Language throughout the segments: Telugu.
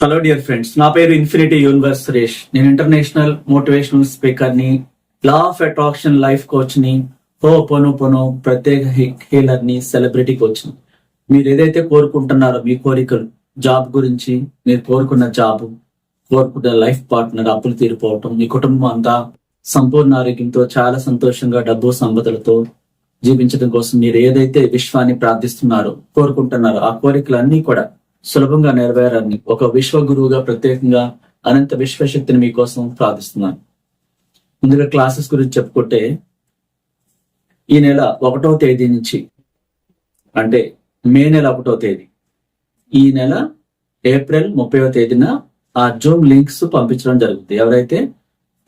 హలో డియర్ ఫ్రెండ్స్ నా పేరు ఇన్ఫినిటీ యూనివర్స్ సురేష్. నేను ఇంటర్నేషనల్ మోటివేషనల్ స్పీకర్ని లా ఆఫ్ అట్రాక్షన్ లైఫ్ కోచ్ని ఓ పొను పొను ప్రత్యేక హీలర్ని సెలబ్రిటీ కోచ్ని. మీరు ఏదైతే కోరుకుంటున్నారో మీ కోరికలు జాబ్ గురించి మీరు కోరుకున్న జాబ్ కోరుకున్న లైఫ్ పార్ట్నర్ అప్పులు తీరిపోవటం మీ కుటుంబం అంతా సంపూర్ణ ఆరోగ్యంతో చాలా సంతోషంగా డబ్బు సంపదలతో జీవించడం కోసం మీరు ఏదైతే విశ్వాన్ని ప్రార్థిస్తున్నారో కోరుకుంటున్నారో ఆ కోరికలన్నీ కూడా సులభంగా నెరవేరాలని ఒక విశ్వ గురువుగా ప్రత్యేకంగా అనంత విశ్వశక్తిని మీకోసం ప్రార్థిస్తున్నాను. ముందుగా క్లాసెస్ గురించి చెప్పుకుంటే ఈ నెల ఒకటో తేదీ నుంచి అంటే మే నెల ఒకటో తేదీ. ఈ నెల ఏప్రిల్ ముప్పైవ తేదీన ఆ జూమ్ లింక్స్ పంపించడం జరుగుతుంది. ఎవరైతే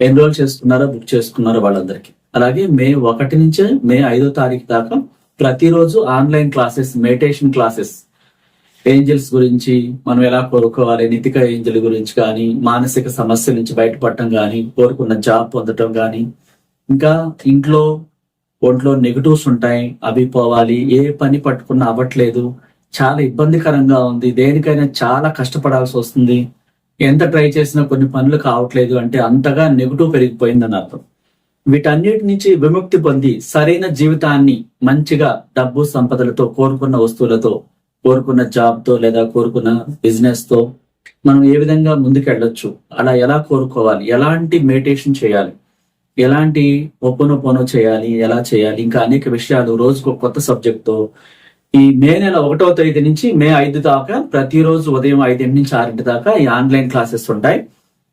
ఎన్రోల్ చేసుకున్నారో బుక్ చేసుకున్నారో వాళ్ళందరికీ. అలాగే మే ఒకటి నుంచే మే ఐదో తారీఖు దాకా ప్రతిరోజు online classes meditation classes angels గురించి మనం ఎలా కోరుకోవాలి? నితిక ఏంజల్ గురించి కానీ మానసిక సమస్యల నుంచి బయటపడటం కానీ కోరుకున్న జాబ్ పొందటం కానీ ఇంకా ఇంట్లో ఒంట్లో నెగటివ్స్ ఉంటాయి అవి పోవాలి ఏ పని పట్టుకున్నా అవ్వట్లేదు చాలా ఇబ్బందికరంగా ఉంది దేనికైనా చాలా కష్టపడాల్సి వస్తుంది ఎంత ట్రై చేసినా కొన్ని పనులు కావట్లేదు అంటే అంతగా నెగటివ్ పెరిగిపోయిందని అర్థం. వీటన్నిటి నుంచి విముక్తి పొంది సరైన జీవితాన్ని మంచిగా డబ్బు సంపదలతో కోరుకున్న వస్తువులతో కోరుకున్న జాబ్తో లేదా కోరుకున్న బిజినెస్తో మనం ఏ విధంగా ముందుకెళ్ళొచ్చు? అలా ఎలా కోరుకోవాలి? ఎలాంటి మెడిటేషన్ చేయాలి? ఎలాంటి ఒప్పునొప్పును చేయాలి? ఎలా చేయాలి? ఇంకా అనేక విషయాలు రోజుకు కొత్త సబ్జెక్ట్తో ఈ మే నెల ఒకటో తేదీ నుంచి మే ఐదు దాకా ప్రతిరోజు ఉదయం ఐదింటి నుంచి ఆరింటి దాకా ఈ ఆన్లైన్ క్లాసెస్ ఉంటాయి.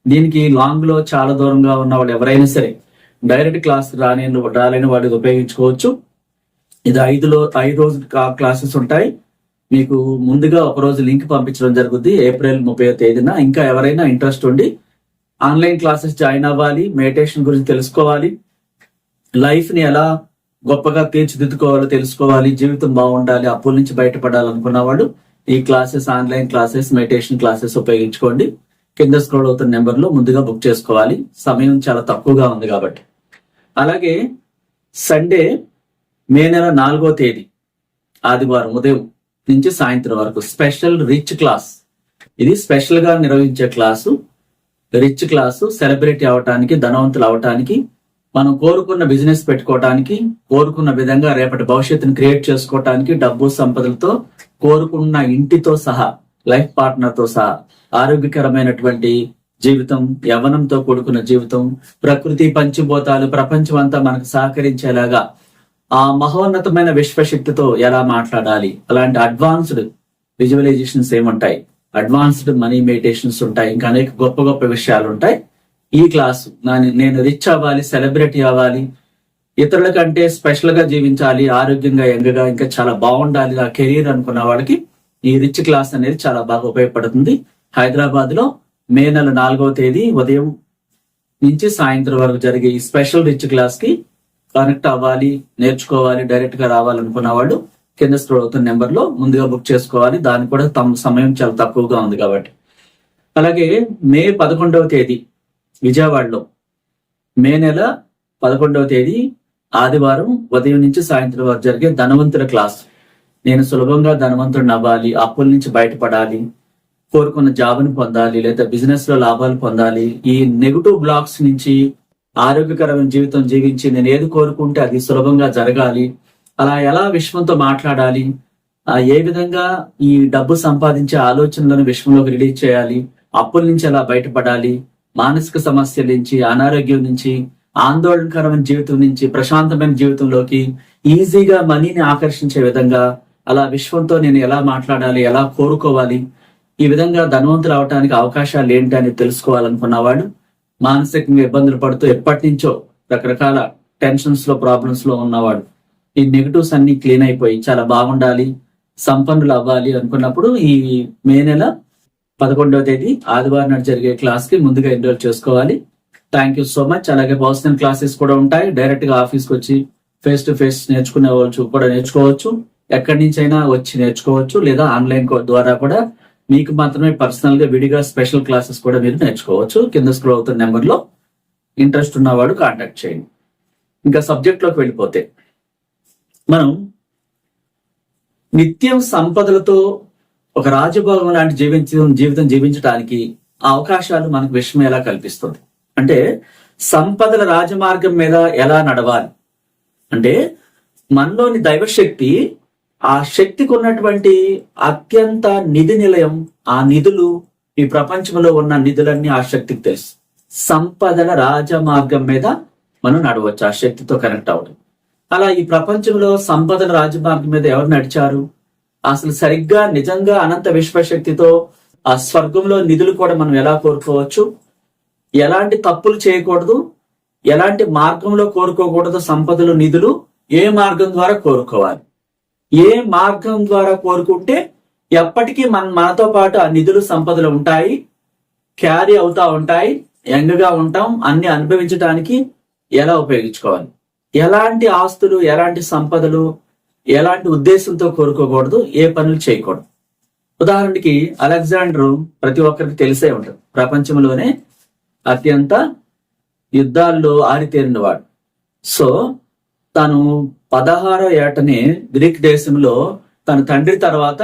దీనికి లాంగ్లో చాలా దూరంగా ఉన్న వాళ్ళు ఎవరైనా సరే డైరెక్ట్ క్లాస్ రాని రాలేని వాళ్ళు ఉపయోగించుకోవచ్చు. ఇది ఐదులో ఐదు రోజు క్లాసెస్ ఉంటాయి. మీకు ముందుగా ఒక రోజు లింక్ పంపించడం జరుగుద్ది. ఏప్రిల్ ముప్పై తేదీన ఇంకా ఎవరైనా ఇంట్రెస్ట్ ఉండి ఆన్లైన్ క్లాసెస్ జాయిన్ అవ్వాలి మెడిటేషన్ గురించి తెలుసుకోవాలి లైఫ్ని ఎలా గొప్పగా తీర్చిదిద్దుకోవాలో తెలుసుకోవాలి జీవితం బాగుండాలి అప్పుల నుంచి బయటపడాలనుకున్న వాళ్ళు ఈ classes online classes meditation classes ఉపయోగించుకోండి. కింద స్క్రోల్ అవుతున్న నెంబర్లో ముందుగా బుక్ చేసుకోవాలి. సమయం చాలా తక్కువగా ఉంది కాబట్టి. అలాగే సండే మే నెల నాలుగో తేదీ ఆదివారం ఉదయం నుంచి సాయంత్రం వరకు. Special rich class. ఇది స్పెషల్గా నిర్వహించే క్లాసు. రిచ్ క్లాసు సెలబ్రిటీ అవటానికి ధనవంతులు అవటానికి మనం కోరుకున్న బిజినెస్ పెట్టుకోవటానికి కోరుకున్న విధంగా రేపటి భవిష్యత్తును క్రియేట్ చేసుకోవటానికి డబ్బు సంపదలతో కోరుకున్న ఇంటితో సహా లైఫ్ పార్ట్నర్తో సహా ఆరోగ్యకరమైనటువంటి జీవితం యవనంతో కూడుకున్న జీవితం ప్రకృతి పంచిభూతాలు ప్రపంచం అంతా మనకు సహకరించేలాగా ఆ మహోన్నతమైన విశ్వశక్తితో ఎలా మాట్లాడాలి? అలాంటి అడ్వాన్స్డ్ విజువలైజేషన్స్ ఏముంటాయి? అడ్వాన్స్డ్ మనీ మెడిటేషన్స్ ఉంటాయి. ఇంకా అనేక గొప్ప గొప్ప విషయాలు ఉంటాయి ఈ క్లాస్ నేను రిచ్ అవ్వాలి సెలబ్రిటీ అవ్వాలి ఇతరుల కంటే స్పెషల్గా జీవించాలి ఆరోగ్యంగా ఎంగగా ఇంకా చాలా బాగుండాలి నా కెరీర్ అనుకున్న వాళ్ళకి ఈ రిచ్ క్లాస్ అనేది చాలా బాగా ఉపయోగపడుతుంది. హైదరాబాద్లో మే నెల నాలుగవ తేదీ ఉదయం నుంచి సాయంత్రం వరకు జరిగే ఈ స్పెషల్ రిచ్ క్లాస్కి కనెక్ట్ అవ్వాలి నేర్చుకోవాలి డైరెక్ట్గా రావాలనుకున్న వాళ్ళు కింద స్క్రోల్ అవుతున్న నెంబర్లో ముందుగా బుక్ చేసుకోవాలి. దానికి కూడా తమ సమయం చాలా తక్కువగా ఉంది కాబట్టి. అలాగే మే పదకొండవ తేదీ విజయవాడలో. మే నెల పదకొండవ తేదీ ఆదివారం ఉదయం నుంచి సాయంత్రం వరకు జరిగే ధనవంతుల క్లాస్. నేను సులభంగా ధనవంతుడిని అవ్వాలి అప్పుల నుంచి బయటపడాలి కోరుకున్న జాబ్ని పొందాలి లేదా బిజినెస్లో లాభాలు పొందాలి ఈ నెగిటివ్ బ్లాక్స్ నుంచి ఆరోగ్యకరమైన జీవితం జీవించి నేను ఏది కోరుకుంటే అది సులభంగా జరగాలి. అలా ఎలా విశ్వంతో మాట్లాడాలి? ఏ విధంగా ఈ డబ్బు సంపాదించే ఆలోచనలను విశ్వంలోకి రిలీజ్ చేయాలి? అప్పుల నుంచి ఎలా బయటపడాలి? మానసిక సమస్యల నుంచి అనారోగ్యం నుంచి ఆందోళనకరమైన జీవితం నుంచి ప్రశాంతమైన జీవితంలోకి ఈజీగా మనీని ఆకర్షించే విధంగా అలా విశ్వంతో నేను ఎలా మాట్లాడాలి? ఎలా కోరుకోవాలి? ఈ విధంగా ధనవంతులు అవటానికి అవకాశాలు ఏంటి అని తెలుసుకోవాలనుకున్నవాడు మానసికంగా ఇబ్బందులు పడుతూ ఎప్పటి నుంచో రకరకాల టెన్షన్స్లో ప్రాబ్లమ్స్లో ఉన్నవాడు. ఈ నెగటివ్స్ అన్ని క్లీన్ అయిపోయి చాలా బాగుండాలి సంపన్నులు అవ్వాలి అనుకున్నప్పుడు ఈ మే నెల పదకొండవ తేదీ ఆదివారం నాడు జరిగే క్లాస్కి ముందుగా ఎన్రోల్ చేసుకోవాలి. థ్యాంక్ యూ సో మచ్ అలాగే పర్సనల్ క్లాసెస్ కూడా ఉంటాయి. డైరెక్ట్గా ఆఫీస్కి వచ్చి ఫేస్ టు ఫేస్ నేర్చుకునే వాళ్ళు కూడా నేర్చుకోవచ్చు. ఎక్కడి నుంచైనా అయినా వచ్చి నేర్చుకోవచ్చు లేదా ఆన్లైన్ ద్వారా కూడా మీకు మాత్రమే పర్సనల్గా విడిగా స్పెషల్ క్లాసెస్ కూడా మీరు నేర్చుకోవచ్చు. కింద స్క్రోల్ అవుతున్న నెంబర్లో ఇంట్రెస్ట్ ఉన్నవాడు కాంటాక్ట్ చేయండి. ఇంకా సబ్జెక్ట్లోకి వెళ్ళిపోతే మనం నిత్యం సంపదలతో ఒక రాజభోగం లాంటి జీవించ జీవితం జీవించడానికి ఆ అవకాశాలు మనకు విషయం ఎలా కల్పిస్తుంది? అంటే సంపదల రాజమార్గం మీద ఎలా నడవాలి? అంటే మనలోని దైవశక్తి ఆ శక్తికి ఉన్నటువంటి అత్యంత నిధి నిలయం ఆ నిధులు ఈ ప్రపంచంలో ఉన్న నిధులన్నీ ఆ శక్తికి తెలుసు. సంపదల రాజమార్గం మీద మనం నడవచ్చు ఆ శక్తితో కనెక్ట్ అవ్వడం. అలా ఈ ప్రపంచంలో సంపదల రాజమార్గం మీద ఎవరు నడిచారు? అసలు సరిగ్గా నిజంగా అనంత విశ్వశక్తితో ఆ స్వర్గంలో నిధులు కూడా మనం ఎలా కోరుకోవచ్చు? ఎలాంటి తప్పులు చేయకూడదు? ఎలాంటి మార్గంలో కోరుకోకూడదు సంపదలు నిధులు? ఏ మార్గం ద్వారా కోరుకోవాలి? ఏ మార్గం ద్వారా కోరుకుంటే ఎప్పటికీ మన మనతో పాటు ఆ నిధులు సంపదలు ఉంటాయి. క్యారీ అవుతా ఉంటాయి. యంగ్గా ఉంటాం. అన్ని అనుభవించడానికి ఎలా ఉపయోగించుకోవాలి? ఎలాంటి ఆస్తులు ఎలాంటి సంపదలు ఎలాంటి ఉద్దేశంతో కోరుకోకూడదు. ఏ పనులు చేయకూడదు. ఉదాహరణకి అలెగ్జాండర్ ప్రతి ఒక్కరికి తెలిసే ఉంటుంది. ప్రపంచంలోనే అత్యంత యుద్ధాల్లో ఆరితేరినవాడు. సో తను పదహారో ఏటనే గ్రీక్ దేశంలో తన తండ్రి తర్వాత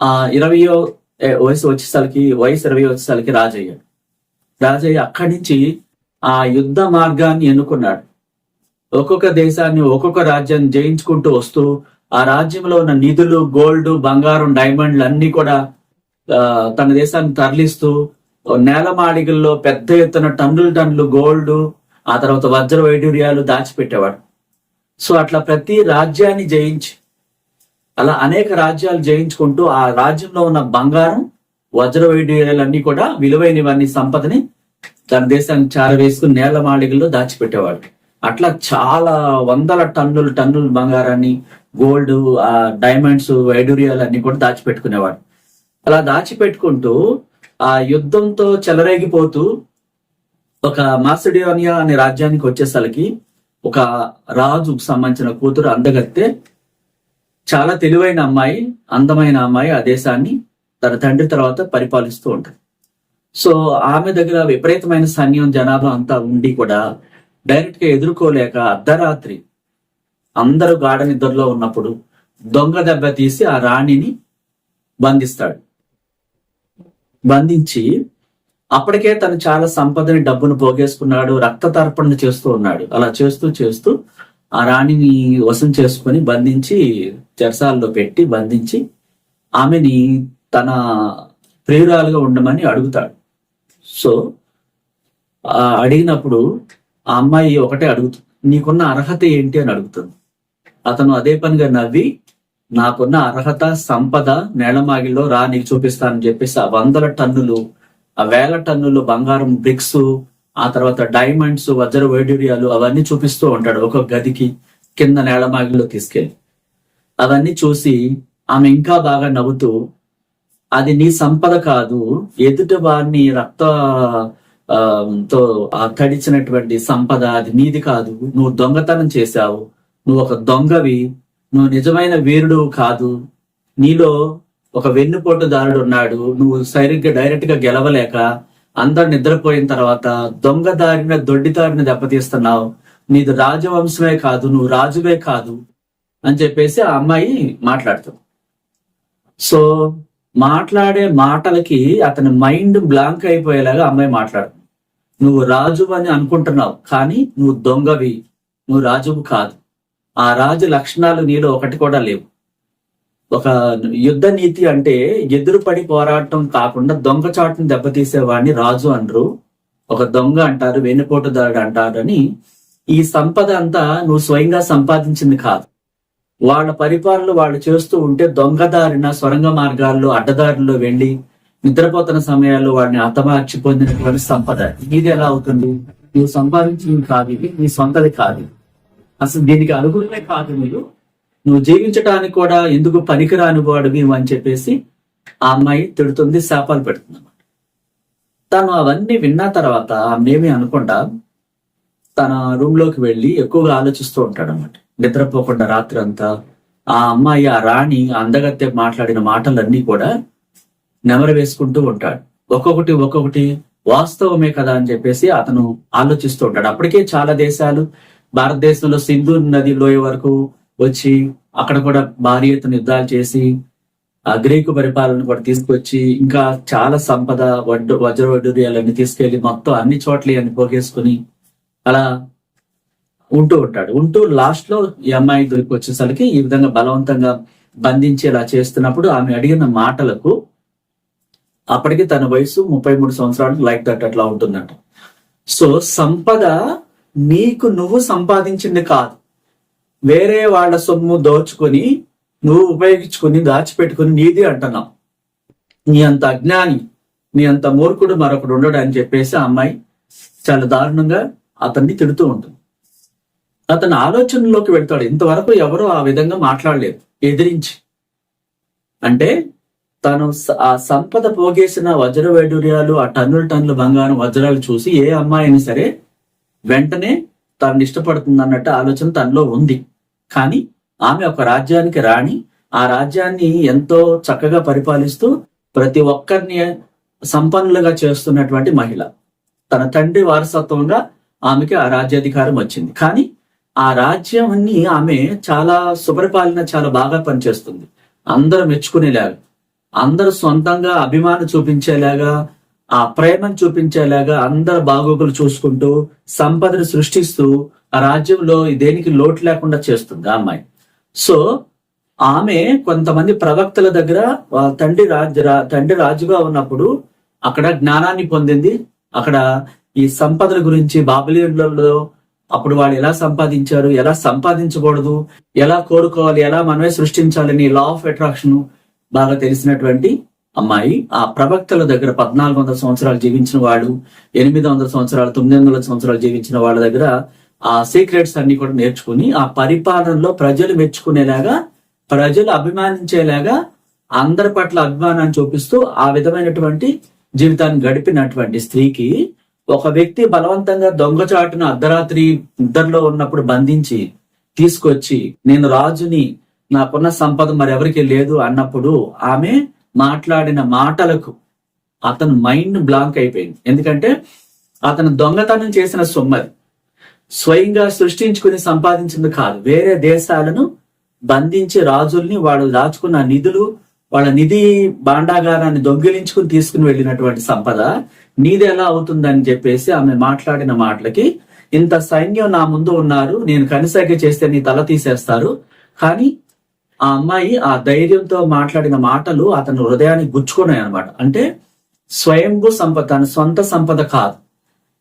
ఆ ఇరవయో వయసు వచ్చేసరికి వయసు ఇరవై వచ్చేసరికి రాజయ్యాడు. రాజయ్య అక్కడి నుంచి ఆ యుద్ధ మార్గాన్ని ఎన్నుకున్నాడు. ఒక్కొక్క దేశాన్ని ఒక్కొక్క రాజ్యాన్ని జయించుకుంటూ వస్తూ ఆ రాజ్యంలో ఉన్న నిధులు గోల్డ్ బంగారం డైమండ్లు అన్ని కూడా తన దేశాన్ని తరలిస్తూ నేలమాళిగల్లో పెద్ద ఎత్తున టన్నులు టన్నులు గోల్డ్ ఆ తర్వాత వజ్ర వైడూర్యాలు దాచిపెట్టేవాడు. సో అట్లా ప్రతి రాజ్యాన్ని జయించి అలా అనేక రాజ్యాలు జయించుకుంటూ ఆ రాజ్యంలో ఉన్న బంగారం వజ్రవైడ్యాలన్నీ కూడా విలువైనవన్నీ సంపదని తన దేశాన్ని చారవేసుకుని నేల మాళికల్లో దాచిపెట్టేవాడు అట్లా చాలా వందల టన్నులు టన్నులు బంగారాన్ని గోల్డ్ ఆ డైమండ్స్ వైడూర్యాలు అన్ని కూడా దాచిపెట్టుకునేవాడు అలా దాచిపెట్టుకుంటూ ఆ యుద్ధంతో చెలరేగిపోతూ ఒక మాసిడోనియా అనే రాజ్యానికి వచ్చేసరికి ఒక రాజుకు సంబంధించిన కూతురు అందగత్తె చాలా తెలివైన అమ్మాయి అందమైన అమ్మాయి ఆ దేశాన్ని తన తండ్రి తర్వాత పరిపాలిస్తూ ఉంటుంది. సో ఆమె దగ్గర విపరీతమైన సైన్యం జనాభా అంతా ఉండి కూడా డైరెక్ట్గా ఎదుర్కోలేక అర్ధరాత్రి అందరూ గాఢ నిద్రలో ఉన్నప్పుడు దొంగ దెబ్బ తీసి ఆ రాణిని బంధిస్తాడు. బంధించి అప్పటికే తను చాలా సంపదని డబ్బును పోగేసుకున్నాడు రక్త తర్పణ చేస్తూ ఉన్నాడు. అలా చేస్తూ చేస్తూ ఆ రాణిని వశం చేసుకొని బంధించి చెరసాల్లో పెట్టి బంధించి ఆమెని తన ప్రియురాలుగా ఉండమని అడుగుతాడు. సో ఆ అడిగినప్పుడు ఆ అమ్మాయి ఒకటే అడుగుతుంది నీకున్న అర్హత ఏంటి అని అడుగుతుంది. అతను అదే పనిగా నవ్వి నాకున్న అర్హత సంపద నేలమాగిలో రా నీకు చూపిస్తానని చెప్పేసి ఆ వందల టన్నులు వేల టన్నులు బంగారం బ్రిక్స్ ఆ తర్వాత డైమండ్స్ వజ్ర వైడూర్యాలు అవన్నీ చూపిస్తూ ఉంటాడు ఒక గదికి కింద నేలమాగిలో తీసుకెళ్ళి. అవన్నీ చూసి ఆమె ఇంకా బాగా నవ్వుతూ అది నీ సంపద కాదు ఎదుటి వారిని రక్త తో ఆ తడిచినటువంటి సంపద అది నీది కాదు నువ్వు దొంగతనం చేశావు నువ్వు ఒక దొంగవి నువ్వు నిజమైన వీరుడు కాదు నీలో ఒక వెన్నుపోటుదారుడు ఉన్నాడు. నువ్వు సరిగ్గా డైరెక్ట్గా గెలవలేక అందరు నిద్రపోయిన తర్వాత దొంగ దారిన దొడ్డి దారిన దెబ్బతీస్తున్నావు. నీది రాజవంశమే కాదు నువ్వు రాజువే కాదు అని చెప్పేసి ఆ అమ్మాయి మాట్లాడుతుంది. సో మాట్లాడే మాటలకి అతని మైండ్ బ్లాంక్ అయిపోయేలాగా అమ్మాయి మాట్లాడు నువ్వు రాజు అని అనుకుంటున్నావు కానీ నువ్వు దొంగవి నువ్వు రాజువు కాదు. ఆ రాజు లక్షణాలు నీలో ఒకటి కూడా లేవు. ఒక యుద్ధ నీతి అంటే ఎదురుపడి పోరాటం కాకుండా దొంగచాటును దెబ్బతీసేవాడిని రాజు అనరు. ఒక దొంగ అంటారు వెన్నుపోటుదారుడు అంటారు అని ఈ సంపద అంతా నువ్వు స్వయంగా సంపాదించింది కాదు. వాళ్ళ పరిపాలన వాళ్ళు చేస్తూ ఉంటే దొంగదారిన సొరంగ మార్గాల్లో అడ్డదారిలో వెళ్ళి నిద్రపోతున్న సమయాల్లో వాడిని హతమార్చి పొందినటువంటి సంపద. ఇది ఎలా అవుతుంది? నువ్వు సంపాదించింది కాదు ఇది నీ సొంతది కాదు. అసలు దీనికి అనుగుణమే కాదు మీరు. నువ్వు జీవించడానికి కూడా ఎందుకు పనికిరాని వాడివి అని చెప్పేసి ఆ అమ్మాయి తిడుతుంది శాపాలు పెడుతుంది అన్నమాట తను అవన్నీ విన్న తర్వాత ఆమెమీ అనుకుండా తన రూమ్లోకి వెళ్ళి ఎక్కువగా ఆలోచిస్తూ ఉంటాడు అనమాట నిద్రపోకుండా రాత్రి అంతా ఆ అమ్మాయి ఆ రాణి అందగత్తె మాట్లాడిన మాటలన్నీ కూడా నెమరు వేసుకుంటూ ఉంటాడు. ఒక్కొక్కటి ఒక్కొక్కటి వాస్తవమే కదా అని చెప్పేసి అతను ఆలోచిస్తూ ఉంటాడు. అప్పటికే చాలా దేశాలు భారతదేశంలో సింధు నది లోయ వరకు వచ్చి అక్కడ కూడా భారీ ఎత్తున యుద్ధాలు చేసి ఆ గ్రీకు పరిపాలన కూడా తీసుకొచ్చి ఇంకా చాలా సంపద వడ్డు వజ్ర వడ్డూర్యాలన్నీ తీసుకెళ్ళి మొత్తం అన్ని చోట్ల అని పోగేసుకుని అలా ఉంటూ ఉంటాడు. ఉంటూ లాస్ట్లో ఈ అమ్మాయి దొరికి వచ్చేసరికి ఈ విధంగా బలవంతంగా బంధించి ఇలా చేస్తున్నప్పుడు ఆమె అడిగిన మాటలకు అప్పటికి తన వయసు ముప్పై మూడు సంవత్సరాలు లైక్ దట్ అట్లా ఉంటుందంట. సో సంపద నీకు నువ్వు సంపాదించింది కాదు. వేరే వాళ్ళ సొమ్ము దోచుకొని నువ్వు ఉపయోగించుకొని దాచిపెట్టుకుని నీది అంటున్నావు. నీ అంత అజ్ఞాని నీ అంత మూర్ఖుడు మరొకడు ఉండడు అని చెప్పేసి ఆ అమ్మాయి చాలా దారుణంగా అతన్ని తిడుతూ ఉంటుంది. అతని ఆలోచనలోకి వెళ్తాడు. ఇంతవరకు ఎవరు ఆ విధంగా మాట్లాడలేదు. ఎదిరించి. అంటే తను ఆ సంపద పోగేసిన వజ్ర వైడూర్యాలు ఆ టన్నుల టన్నుల బంగారం వజ్రాలు చూసి ఏ అమ్మాయి అయినా సరే వెంటనే తనని ఇష్టపడుతుంది అన్నట్టు ఆలోచన తనలో ఉంది. కానీ ఆమె ఒక రాజ్యానికి రాణి. ఆ రాజ్యాన్ని ఎంతో చక్కగా పరిపాలిస్తూ ప్రతి ఒక్కరిని సంపన్నులుగా చేస్తున్నటువంటి మహిళ. తన తండ్రి వారసత్వంగా ఆమెకి ఆ రాజ్యాధికారం వచ్చింది. కానీ ఆ రాజ్యాన్ని ఆమె చాలా సుపరిపాలన చాలా బాగా పనిచేస్తుంది. అందరూ మెచ్చుకునేలాగా అందరూ సొంతంగా అభిమానం చూపించేలాగా ఆ ప్రేమను చూపించేలాగా అందరు బాగోగులు చూసుకుంటూ సంపదను సృష్టిస్తూ ఆ రాజ్యంలో దేనికి లోటు లేకుండా చేస్తుంది ఆ అమ్మాయి. సో ఆమె కొంతమంది ప్రవక్తల దగ్గర వాళ్ళ తండ్రి రాజు తండ్రి రాజుగా ఉన్నప్పుడు అక్కడ జ్ఞానాన్ని పొందింది. అక్కడ ఈ సంపదల గురించి బాబిలియన్లలో అప్పుడు వాళ్ళు ఎలా సంపాదించారు ఎలా సంపాదించకూడదు ఎలా కోరుకోవాలి ఎలా మనమే సృష్టించాలని లా ఆఫ్ అట్రాక్షన్ బాగా తెలిసినటువంటి అమ్మాయి ఆ ప్రవక్తల దగ్గర పద్నాలుగు వందల సంవత్సరాలు జీవించిన వాళ్ళు ఎనిమిది వందల సంవత్సరాలు తొమ్మిది వందల సంవత్సరాలు జీవించిన వాళ్ళ దగ్గర ఆ సీక్రెట్స్ అన్ని కూడా నేర్చుకుని ఆ పరిపాలనలో ప్రజలు మెచ్చుకునేలాగా ప్రజలు అభిమానించేలాగా అందరి పట్ల అభిమానాన్ని చూపిస్తూ ఆ విధమైనటువంటి జీవితాన్ని గడిపినటువంటి స్త్రీకి ఒక వ్యక్తి బలవంతంగా దొంగచాటున అర్ధరాత్రి ఇద్దరిలో ఉన్నప్పుడు బంధించి తీసుకొచ్చి నేను రాజుని నాకున్న సంపద మరెవరికి లేదు అన్నప్పుడు ఆమె మాట్లాడిన మాటలకు అతను మైండ్ బ్లాంక్ అయిపోయింది. ఎందుకంటే అతను దొంగతనం చేసిన సొమ్మది. స్వయంగా సృష్టించుకుని సంపాదించింది కాదు. వేరే దేశాలను బంధించి రాజుల్ని వాళ్ళు దాచుకున్న నిధులు వాళ్ళ నిధి భాండాగారాన్ని దొంగిలించుకుని తీసుకుని వెళ్ళినటువంటి సంపద నీది ఎలా అవుతుందని చెప్పేసి ఆమె మాట్లాడిన మాటలకి ఇంత సైన్యం నా ముందు ఉన్నారు. నేను కనిసైగ చేస్తే నీ తల తీసేస్తారు. కానీ ఆ అమ్మాయి ఆ ధైర్యంతో మాట్లాడిన మాటలు అతని హృదయాన్ని గుచ్చుకున్నాయి అనమాట అంటే స్వయంభూ సంపద తన సొంత సంపద కాదు.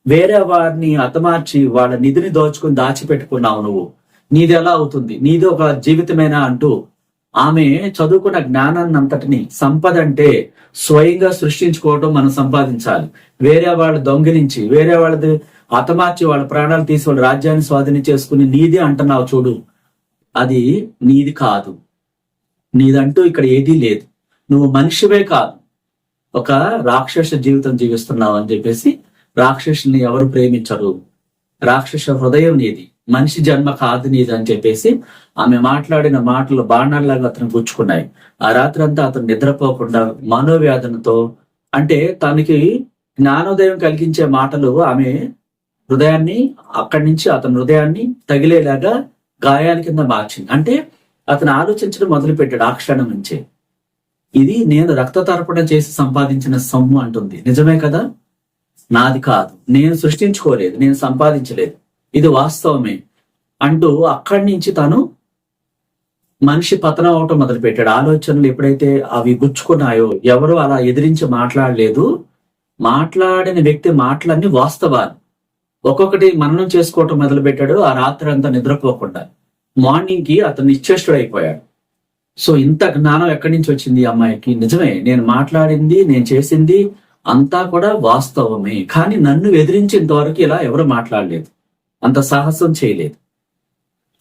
వేరే వారిని హతమార్చి వాళ్ళ నిధిని దోచుకుని దాచిపెట్టుకున్నావు నువ్వు. నీది ఎలా అవుతుంది? నీది ఒక జీవితమేనా అంటూ ఆమె చదువుకున్న జ్ఞానాన్ని అంతటిని సంపద అంటే స్వయంగా సృష్టించుకోవటం మనం సంపాదించాలి. వేరే వాళ్ళు దొంగిలించి వేరే వాళ్ళది హతమార్చి వాళ్ళ ప్రాణాలు తీసి వాళ్ళ రాజ్యాన్ని స్వాధీనం చేసుకుని నీది అంటున్నావు చూడు. అది నీది కాదు. నీదంటూ ఇక్కడ ఏదీ లేదు. నువ్వు మనిషివే కాదు. ఒక రాక్షస జీవితం జీవిస్తున్నావు అని చెప్పేసి రాక్షసుని ఎవరు ప్రేమించరు. రాక్షస హృదయం నీది. మనిషి జన్మ కాదు నీది అని చెప్పేసి ఆమె మాట్లాడిన మాటలు బాణాల్లాగా అతను గుచ్చుకున్నాయి. ఆ రాత్రి అంతా అతను నిద్రపోకుండా మనోవ్యాధులతో అంటే తనకి జ్ఞానోదయం కలిగించే మాటలు ఆమె హృదయాన్ని అక్కడి నుంచి అతని హృదయాన్ని తగిలేలాగా గాయాల కింద మార్చింది. అంటే అతను ఆలోచించడం మొదలు పెట్టాడు ఆ క్షణం నుంచే. ఇది నేను రక్త తర్పణ చేసి సంపాదించిన సొమ్ము అంటుంది. నిజమే కదా? నాది కాదు. నేను సృష్టించుకోలేదు. నేను సంపాదించలేదు. ఇది వాస్తవమే అంటూ అక్కడి నుంచి తను మనిషి పతనం అవటం మొదలు పెట్టాడు ఆలోచనలు ఎప్పుడైతే అవి గుచ్చుకున్నాయో ఎవరు అలా ఎదిరించి మాట్లాడలేదు. మాట్లాడిన వ్యక్తి మాటలన్నీ వాస్తవాలు. ఒక్కొక్కటి మననం చేసుకోవటం మొదలు పెట్టాడు ఆ రాత్రి అంతా నిద్రపోకుండా. మార్నింగ్కి అతను నిశ్చేష్టుడు అయిపోయాడు సో ఇంత జ్ఞానం ఎక్కడి నుంచి వచ్చింది అమ్మాయికి? నిజమే నేను మాట్లాడింది నేను చేసింది అంతా కూడా వాస్తవమే కానీ నన్ను ఎదిరించి ఇంతవరకు ఇలా ఎవరు మాట్లాడలేదు. అంత సాహసం చేయలేదు.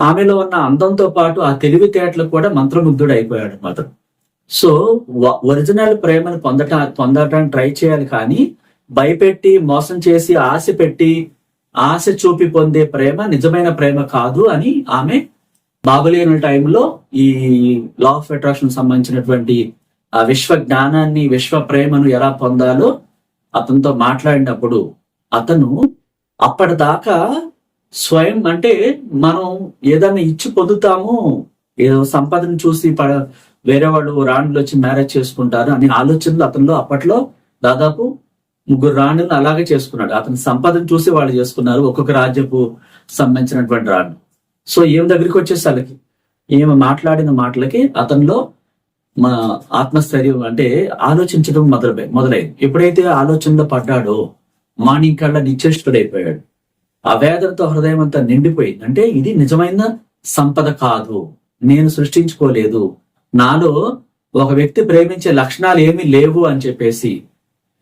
ఆమెలో ఉన్న అందంతో పాటు ఆ తెలివితేటలు కూడా మంత్రముగ్ధుడు అయిపోయాడు మాత్రం సో ఒరిజినల్ ప్రేమను పొందట పొందటానికి ట్రై చేయాలి కానీ భయపెట్టి మోసం చేసి ఆశ పెట్టి ఆశ చూపి పొందే ప్రేమ నిజమైన ప్రేమ కాదు అని ఆమె బాబులేని టైంలో ఈ లా ఆఫ్ అట్రాక్షన్ సంబంధించినటువంటి ఆ విశ్వ జ్ఞానాన్ని విశ్వ ప్రేమను ఎలా పొందాలో అతనితో మాట్లాడినప్పుడు అతను అప్పటిదాకా స్వయం అంటే మనం ఏదైనా ఇచ్చి పొందుతాము ఏదో సంపదను చూసి వేరే వాళ్ళు రాణులు వచ్చి మ్యారేజ్ చేసుకుంటారు అనే ఆలోచనలు అతనిలో అప్పట్లో దాదాపు ముగ్గురు రాణులను అలాగే చేసుకున్నాడు. అతని సంపదను చూసి వాళ్ళు చేసుకున్నారు ఒక్కొక్క రాజ్యపు సంబంధించినటువంటి రాణు సో ఏం దగ్గరికి వచ్చేసరికి? ఈమె మాట్లాడిన మాటలకి అతనిలో మన ఆత్మస్థైర్యం అంటే ఆలోచించడం మొదలు మొదలైంది. ఎప్పుడైతే ఆలోచనలో పడ్డాడో మార్నింగ్ కళ్ళ నిశ్చేష్టుడైపోయాడు. ఆ వేదనతో హృదయం అంతా నిండిపోయింది. అంటే ఇది నిజమైన సంపద కాదు. నేను సృష్టించుకోలేదు. నాలో ఒక వ్యక్తి ప్రేమించే లక్షణాలు ఏమీ లేవు అని చెప్పేసి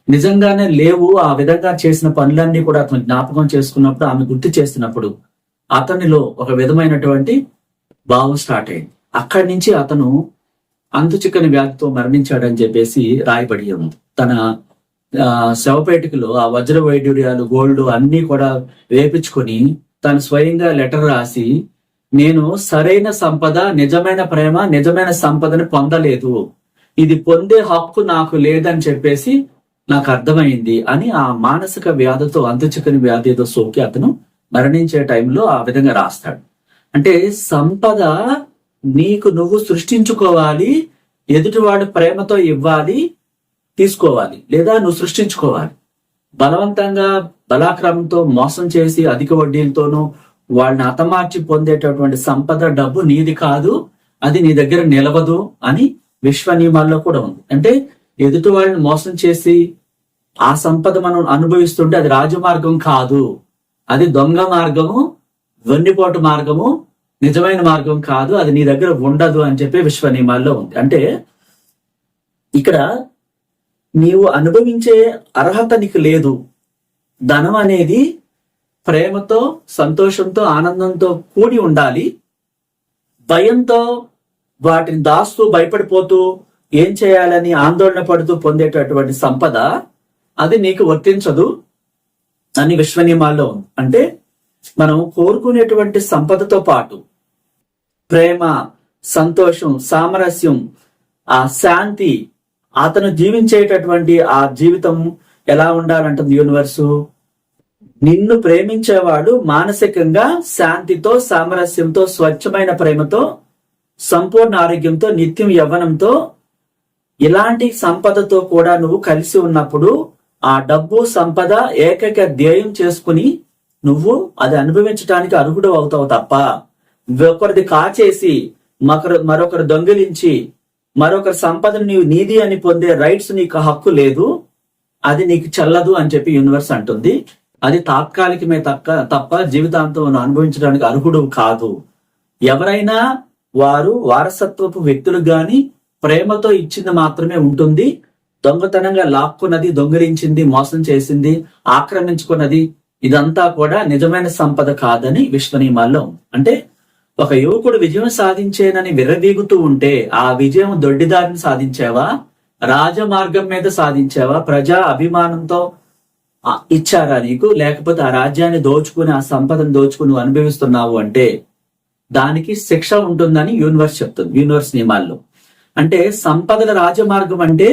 నిజంగానే లేవు ఆ విధంగా చేసిన పనులన్నీ కూడా అతను జ్ఞాపకం చేసుకున్నప్పుడు ఆమె గుర్తు చేస్తున్నప్పుడు అతనిలో ఒక విధమైనటువంటి భావం స్టార్ట్ అయింది. అక్కడి నుంచి అతను అంతు చిక్కని వ్యాధితో మరణించాడని చెప్పేసి రాయబడి ఉంది. తన ఆ, శవపేటికలో ఆ వజ్ర వైడూర్యాలు గోల్డ్ అన్ని కూడా వేపించుకొని తను స్వయంగా లెటర్ రాసి నేను సరైన సంపద నిజమైన ప్రేమ నిజమైన సంపదని పొందలేదు. ఇది పొందే హక్కు నాకు లేదని చెప్పేసి నాకు అర్థమైంది అని ఆ మానసిక వ్యాధితో అంతుచిక్కని వ్యాధితో సోకి అతను మరణించే టైంలో ఆ విధంగా రాస్తాడు. అంటే సంపద నీకు నువ్వు సృష్టించుకోవాలి ఎదుటివాడు ప్రేమతో ఇవ్వాలి తీసుకోవాలి లేదా నువ్వు సృష్టించుకోవాలి. బలవంతంగా బలాక్రమంతో మోసం చేసి అధిక వడ్డీలతోనూ వాళ్ళని హతమార్చి పొందేటటువంటి సంపద డబ్బు నీది కాదు అది నీ దగ్గర నిలవదు అని విశ్వ నియమాల్లో కూడా ఉంది. అంటే ఎదుటి వాళ్ళని మోసం చేసి ఆ సంపద మనం అనుభవిస్తుంటే అది రాజమార్గం కాదు. అది దొంగ మార్గము వెన్నుపోటు మార్గము నిజమైన మార్గం కాదు అది నీ దగ్గర ఉండదు అని చెప్పి విశ్వ నియమాల్లో ఉంది. అంటే ఇక్కడ నీవు అనుభవించే అర్హత నీకు లేదు. ధనం అనేది ప్రేమతో సంతోషంతో ఆనందంతో కూడి ఉండాలి. భయంతో వాటిని దాస్తూ భయపడిపోతూ ఏం చేయాలని ఆందోళన పడుతూ పొందేటటువంటి సంపద అది నీకు వర్తించదు. అని విశ్వనియమాల్లో ఉంది అంటే మనం కోరుకునేటువంటి సంపదతో పాటు ప్రేమ సంతోషం సామరస్యం ఆ శాంతి అతను జీవించేటటువంటి ఆ జీవితం ఎలా ఉండాలంటుంది యూనివర్సు? నిన్ను ప్రేమించేవాడు మానసికంగా శాంతితో సామరస్యంతో స్వచ్ఛమైన ప్రేమతో సంపూర్ణ ఆరోగ్యంతో నిత్యం యవ్వనంతో ఇలాంటి సంపదతో కూడా నువ్వు కలిసి ఉన్నప్పుడు ఆ డబ్బు సంపద ఏకైక ధ్యేయం చేసుకుని నువ్వు అది అనుభవించడానికి అర్హుడు అవుతావు తప్ప ఒకరిది కాచేసి మరొకరు మరొకరు దొంగిలించి మరొకరి సంపదను నీవు నీది అని పొందే రైట్స్ నీకు హక్కు లేదు. అది నీకు చెల్లదు అని చెప్పి యూనివర్స్ అంటుంది. అది తాత్కాలికమే తక్క తప్ప జీవితాంతం అనుభవించడానికి అర్హుడు కాదు. ఎవరైనా వారు వారసత్వపు వ్యక్తులు గాని ప్రేమతో ఇచ్చింది మాత్రమే ఉంటుంది. దొంగతనంగా లాక్కున్నది దొంగిలించింది మోసం చేసింది ఆక్రమించుకున్నది ఇదంతా కూడా నిజమైన సంపద కాదని విశ్వనియమాల్లో అంటే ఒక యువకుడు విజయం సాధించేనని విర్రవీగుతూ ఉంటే ఆ విజయం దొడ్డిదారిని సాధించావా? రాజమార్గం మీద సాధించావా? ప్రజా అభిమానంతో ఇచ్చారా నీకు? లేకపోతే ఆ రాజ్యాన్ని దోచుకుని ఆ సంపదను దోచుకుని అనుభవిస్తున్నావు అంటే దానికి శిక్ష ఉంటుందని యూనివర్స్ చెప్తుంది యూనివర్స్ నియమాల్లో. అంటే సంపదల రాజమార్గం అంటే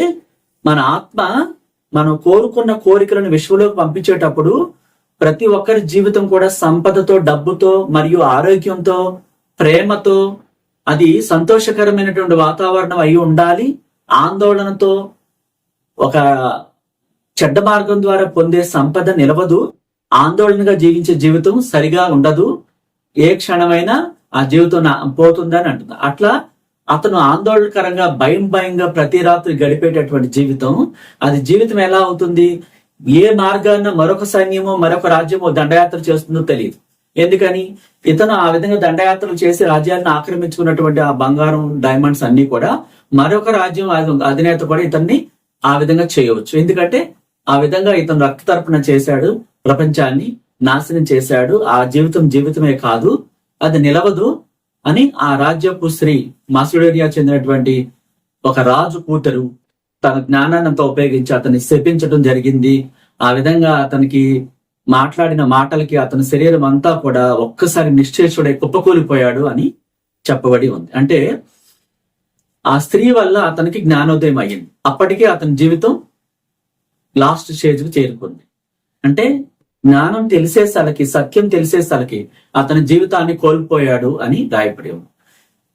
మన ఆత్మ మనం కోరుకున్న కోరికలను విశ్వలోకి పంపించేటప్పుడు ప్రతి ఒక్కరి జీవితం కూడా సంపదతో డబ్బుతో మరియు ఆరోగ్యంతో ప్రేమతో అది సంతోషకరమైనటువంటి వాతావరణం అయి ఉండాలి. ఆందోళనతో ఒక చెడ్డ మార్గం ద్వారా పొందే సంపద నిలవదు. ఆందోళనగా జీవించే జీవితం సరిగా ఉండదు. ఏ క్షణమైనా ఆ జీవితం నా- పోతుందని అంటుంది అట్లా అతను ఆందోళనకరంగా భయం భయంగా ప్రతి రాత్రి గడిపేటటువంటి జీవితం. అది జీవితం ఎలా అవుతుంది? ఏ మార్గాన మరొక సైన్యమో మరొక రాజ్యమో దండయాత్ర చేస్తుందో తెలియదు. ఎందుకని? ఇతను ఆ విధంగా దండయాత్రలు చేసి రాజ్యాన్ని ఆక్రమించుకున్నటువంటి ఆ బంగారం డైమండ్స్ అన్ని కూడా మరొక రాజ్యం అధినేత కూడా ఇతన్ని ఆ విధంగా చేయవచ్చు. ఎందుకంటే ఆ విధంగా ఇతను రక్త తర్పణ చేశాడు ప్రపంచాన్ని నాశనం చేశాడు. ఆ జీవితం జీవితమే కాదు. అది నిలవదు. అని ఆ రాజ్యపు స్త్రీ మాసిడోరియా చెందినటువంటి ఒక రాజు కూతురు తన జ్ఞానాన్ని అంతా ఉపయోగించి అతన్ని శపించడం జరిగింది. ఆ విధంగా అతనికి మాట్లాడిన మాటలకి అతని శరీరం అంతా కూడా ఒక్కసారి నిశ్చేషుడై కుప్పకూలిపోయాడు అని చెప్పబడి ఉంది. అంటే ఆ స్త్రీ వల్ల అతనికి జ్ఞానోదయం అయ్యింది. అప్పటికే అతని జీవితం లాస్ట్ స్టేజ్కి చేరుకుంది. అంటే జ్ఞానం తెలిసేసరికి సత్యం తెలిసేసరికి అతని జీవితాన్ని కోల్పోయాడు అని గాయపడేవు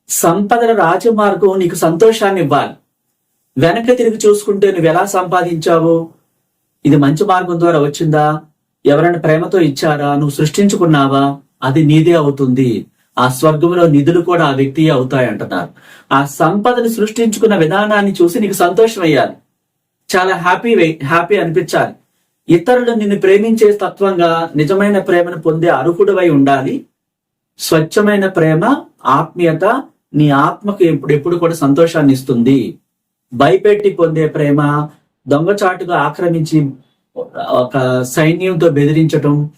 సంపదల రాజమార్గం నీకు సంతోషాన్ని ఇవ్వాలి. వెనక తిరిగి చూసుకుంటే నువ్వు ఎలా సంపాదించావు? ఇది మంచి మార్గం ద్వారా వచ్చిందా? ఎవరైనా ప్రేమతో ఇచ్చారా? నువ్వు సృష్టించుకున్నావా? అది నీదే అవుతుంది. ఆ స్వర్గంలో నిధులు కూడా ఆ వ్యక్తి అవుతాయంటున్నారు. ఆ సంపదను సృష్టించుకున్న విధానాన్ని చూసి నీకు సంతోషం అయ్యాలి చాలా హ్యాపీ హ్యాపీ అనిపించాలి. ఇతరులు నిన్ను ప్రేమించే తత్వంగా నిజమైన ప్రేమను పొందే అర్హుడవై ఉండాలి. స్వచ్ఛమైన ప్రేమ ఆత్మీయత నీ ఆత్మకు ఎప్పుడు ఎప్పుడు కూడా సంతోషాన్ని ఇస్తుంది. భయపెట్టి పొందే ప్రేమ దొంగచాటుగా ఆక్రమించి ఒక సైన్యంతో బెదిరించటం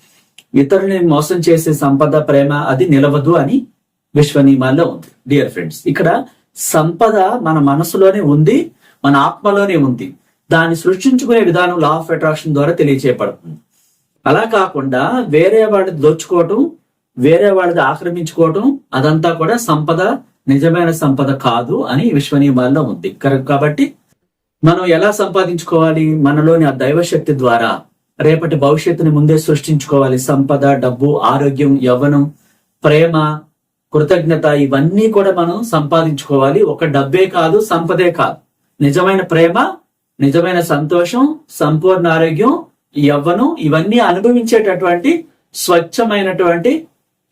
ఇతరులని మోసం చేసే సంపద ప్రేమ అది నిలవదు అని విశ్వనియమాల్లో ఉంది. డియర్ ఫ్రెండ్స్ ఇక్కడ సంపద మన మనసులోనే ఉంది మన ఆత్మలోనే ఉంది. దాన్ని సృష్టించుకునే విధానం లా ఆఫ్ అట్రాక్షన్ ద్వారా తెలియచేయబడుతుంది. అలా కాకుండా వేరే వాడిని దోచుకోవటం వేరే వాడిది ఆక్రమించుకోవటం అదంతా కూడా సంపద నిజమైన సంపద కాదు అని విశ్వనియమాల్లో ఉంది. కరెక్ట్ కాబట్టి మనం ఎలా సంపాదించుకోవాలి? మనలోని ఆ దైవశక్తి ద్వారా రేపటి భవిష్యత్తుని ముందే సృష్టించుకోవాలి. సంపద డబ్బు ఆరోగ్యం యవ్వనం ప్రేమ కృతజ్ఞత ఇవన్నీ కూడా మనం సంపాదించుకోవాలి. ఒక డబ్బే కాదు సంపదే కాదు. నిజమైన ప్రేమ నిజమైన సంతోషం సంపూర్ణ ఆరోగ్యం యవ్వనం ఇవన్నీ అనుభవించేటటువంటి స్వచ్ఛమైనటువంటి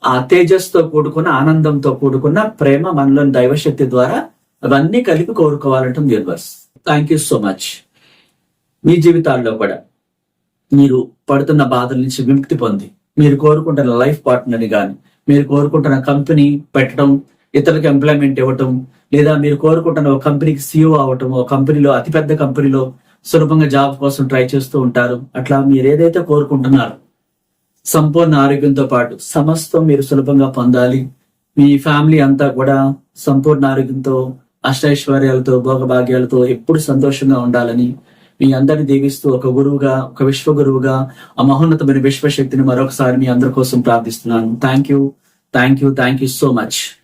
ఆ తేజస్తో కూడుకున్న ఆనందంతో కూడుకున్న ప్రేమ మనలోని దైవశక్తి ద్వారా అవన్నీ కలిపి కోరుకోవాలంటుంది universe thank you so much మీ జీవితాల్లో కూడా మీరు పడుతున్న బాధల నుంచి విముక్తి పొంది మీరు కోరుకుంటున్న లైఫ్ పార్ట్నర్ని కానీ మీరు కోరుకుంటున్న కంపెనీ పెట్టడం ఇతరులకు ఎంప్లాయ్మెంట్ ఇవ్వటం లేదా మీరు కోరుకుంటున్న ఒక కంపెనీకి సీఓ అవటం ఒక కంపెనీలో అతిపెద్ద కంపెనీలో సులభంగా జాబ్ కోసం ట్రై చేస్తూ ఉంటారు. అట్లా మీరు ఏదైతే కోరుకుంటున్నారో సంపూర్ణ ఆరోగ్యంతో పాటు సమస్తం మీరు సులభంగా పొందాలి. మీ ఫ్యామిలీ అంతా కూడా సంపూర్ణ ఆరోగ్యంతో అష్టైశ్వర్యాలతో భోగభాగ్యాలతో ఎప్పుడు సంతోషంగా ఉండాలని మీ అందరిని దీవిస్తూ ఒక గురువుగా ఒక విశ్వ గురువుగా ఆ మహోన్నతమైన విశ్వశక్తిని మరొకసారి మీ అందరి కోసం ప్రార్థిస్తున్నాను. Thank you thank you thank you so much